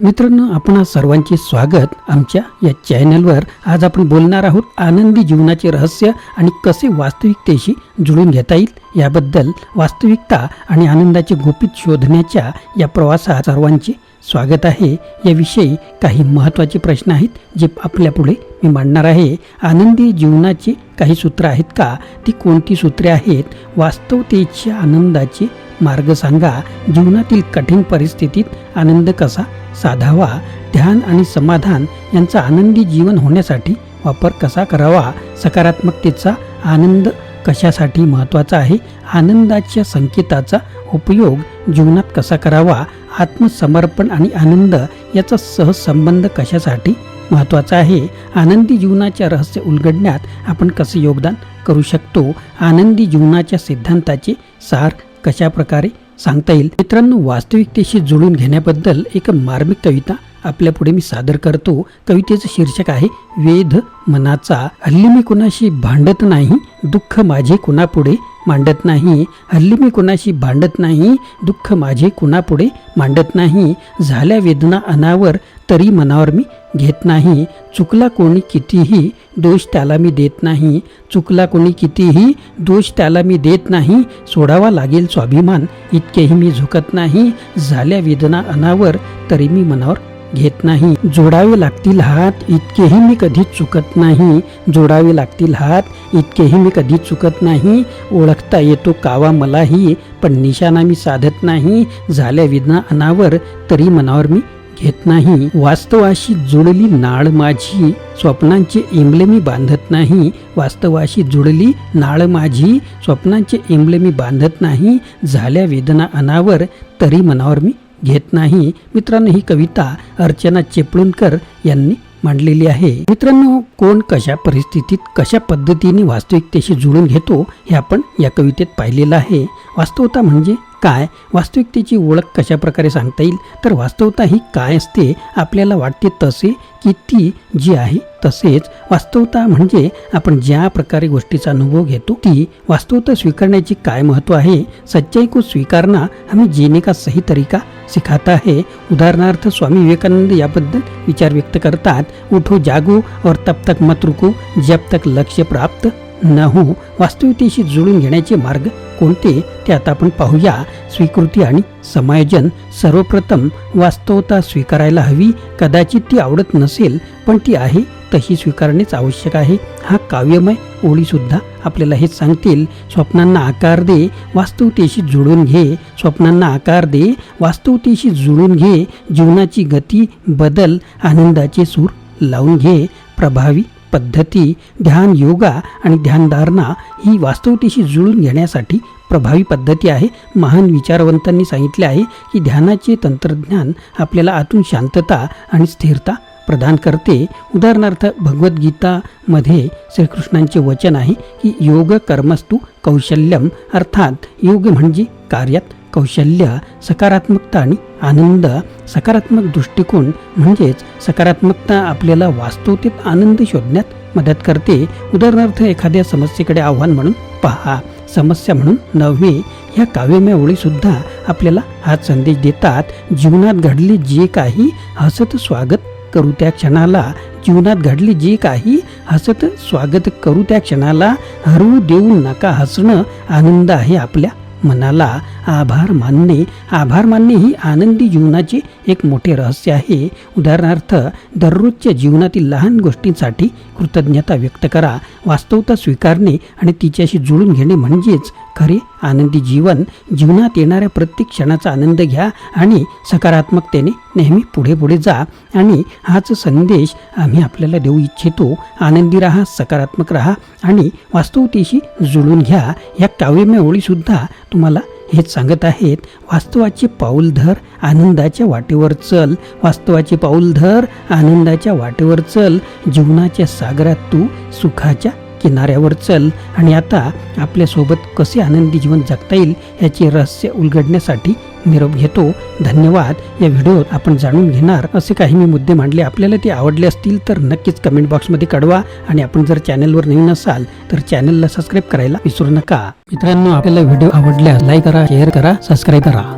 मित्रांनो आपणा सर्वांचे स्वागत आमच्या या चॅनलवर. आज आपण बोलणार आहोत आनंदी जीवनाचे रहस्य आणि कसे वास्तविकतेशी जुळून घेता येईल याबद्दल वास्तविकता आणि आनंदाचे गोपित शोधण्याच्या या प्रवासात सर्वांचे स्वागत आहे. याविषयी काही महत्त्वाचे प्रश्न आहेत जे आपल्यापुढे मी मांडणार आहे. आनंदी जीवनाचे काही सूत्र आहेत का? ती कोणती सूत्रे आहेत? वास्तवतेच्या आनंदाचे मार्ग सांगा जीवनातील कठीण परिस्थितीत आनंद कसा साधावा? ध्यान आणि समाधान यांचा आनंदी जीवन होण्यासाठी वापर कसा करावा? सकारात्मकतेचा आनंद कशासाठी महत्त्वाचा आहे? आनंदाच्या संकेताचा उपयोग जीवनात कसा करावा? आत्मसमर्पण आणि आनंद याचा सहसंबंध कशासाठी महत्त्वाचा आहे? आनंदी जीवनाच्या रहस्य उलगडण्यात आपण कसे योगदान करू शकतो? आनंदी जीवनाच्या सिद्धांताचे सार कशा प्रकारे सांगता येईल? मित्रांनो वास्तविकतेशी जुळून घेण्याबद्दल एक मार्मिक कविता आपल्या पुढे मी सादर करतो. कवितेचं शीर्षक आहे वेध मनाचा हल्ली मी कुणाशी भांडत नाही दुःख माझे कुणापुढे मांडत नाही हल्ली मी कुणाशी भांडत नाही दुःख माझे कुणापुढे मांडत नाही झाल्या वेदना अनावर तरी मनावर मी घेत नाही चुकला कोणी कितीही दोष त्याला मी देत नाही चुकला कोणी कितीही दोष त्याला मी देत नाही सोडावा लागेल स्वाभिमान इतकेही मी झुकत नाही झाल्या वेदना अनावर तरी मी मनावर घेत नाही. जोडावे लागतील हात इतकेही मी कधी चुकत नाही जोडावे लागतील हात इतकेही मी कधी चुकत नाही ओळखता येतो कावा मलाही पण निशाणा मी साधत नाही झाल्या वेदना अनावर तरी मनावर मी घेत नाही. वास्तवाशी जुळली नाळ माझी. स्वप्नांचे एंबले मी बांधत नाही. वास्तवाशी जुळली नाळ माझी. स्वप्नांचे एंबले मी बांधत नाही. झाल्या वेदना अनावर तरी मनावर मी घेत नाही. मित्रांनो ही कविता अर्चना चिपळूणकर यांनी मांडलेली आहे. मित्रांनो कोण कशा परिस्थितीत कशा पद्धतीने वास्तविकतेशी जुळून घेतो हे आपण या कवितेत पाहिलेलं आहे. वास्तवता म्हणजे काय वास्तविकतेची ओळख कशा प्रकारे सांगता येईल? तर वास्तवता ही काय असते आपल्याला वाटते तसे की ती जी आहे तसेच वास्तवता म्हणजे आपण ज्या प्रकारे गोष्टीचा अनुभव घेतो ती वास्तवता स्वीकारण्याची काय महत्त्व आहे? सच्चाई को स्वीकारना हमें जीने का सही तरीका सिखाता है. उदाहरणार्थ स्वामी विवेकानंद याबद्दल विचार व्यक्त करतात उठो जागो और तब तक मत रुको जब तक लक्ष्य प्राप्त न हो वास्तविकतेशी जुळून घेण्याचे मार्ग कोणते ते आता आपण पाहूया. स्वीकृती आणि समायोजन सर्वप्रथम वास्तवता स्वीकारायला हवी. कदाचित ती आवडत नसेल पण ती आहे तशी स्वीकारणेच आवश्यक आहे. हा काव्यमय ओळीसुद्धा आपल्याला हेच सांगतील स्वप्नांना आकार दे वास्तवतेशी जुळून घे. स्वप्नांना आकार दे वास्तवतेशी जुळून घे. जीवनाची गती बदल आनंदाचे सूर लावून घे. प्रभावी पद्धती ध्यान योगा आणि ध्यानधारणा ही वास्तवतेशी जुळून घेण्यासाठी प्रभावी पद्धती आहे. महान विचारवंतांनी सांगितले आहे की ध्यानाचे तंत्रज्ञान आपल्याला आतून शांतता आणि स्थिरता प्रदान करते. उदाहरणार्थ भगवद्गीतामध्ये श्रीकृष्णांचे वचन आहे की योग कर्मस्तु कौशल्यम अर्थात योग म्हणजे कार्यात कौशल्य सकारात्मकता आणि आनंद. सकारात्मक दृष्टिकोन म्हणजेच सकारात्मकता आपल्याला वास्तवतेत आनंद शोधण्यात मदत करते. उदाहरणार्थ एखाद्या समस्येकडे आव्हान म्हणून पहा. समस्या म्हणून नव्हे. ह्या काव्यमय ओळीसुद्धा आपल्याला हाच संदेश देतात. जीवनात घडले जे काही हसत स्वागत करू त्या क्षणाला. जीवनात घडले जे काही हसत स्वागत करू त्या क्षणाला. हरू देऊ नका हसणं. आनंद आहे आपल्या मनाला आभार मानणे. आभार मानणे ही आनंदी जीवनाचे एक मोठे रहस्य आहे. उदाहरणार्थ दररोजच्या जीवनातील लहान गोष्टींसाठी कृतज्ञता व्यक्त करा वास्तवता स्वीकारणे आणि तिच्याशी जुळून घेणे म्हणजेच खरे आनंदी जीवन जीवनात येणाऱ्या प्रत्येक क्षणाचा आनंद घ्या आणि सकारात्मकतेने नेहमी पुढे पुढे जा. आणि हाच संदेश आम्ही आपल्याला देऊ इच्छितो. आनंदी राहा सकारात्मक राहा आणि वास्तवतेशी जुळून घ्या. या काव्यमय ओळीसुद्धा तुम्हाला हेच सांगत आहेत. वास्तवाचे पाऊल धर आनंदाच्या वाटेवर चल. वास्तवाचे पाऊल धर आनंदाच्या वाटेवर चल. जीवनाच्या सागरात तू सुखाच्या किनाऱ्यावर चल आणि आता आपल्यासोबत कसे आनंदी जीवन जगता येईल याचे रहस्य उलगडण्यासाठी निरोप घेतो. धन्यवाद. या व्हिडिओत आपण जाणून घेणार असे काही मी मुद्दे मांडले. आपल्याला ते आवडले असतील तर नक्कीच कमेंट बॉक्समध्ये कळवा आणि आपण जर चॅनलवर नवीन असाल तर चॅनलला सबस्क्राईब करायला विसरू नका. मित्रांनो आपल्याला व्हिडिओ आवडल्यास लाईक करा शेअर करा सबस्क्राईब करा.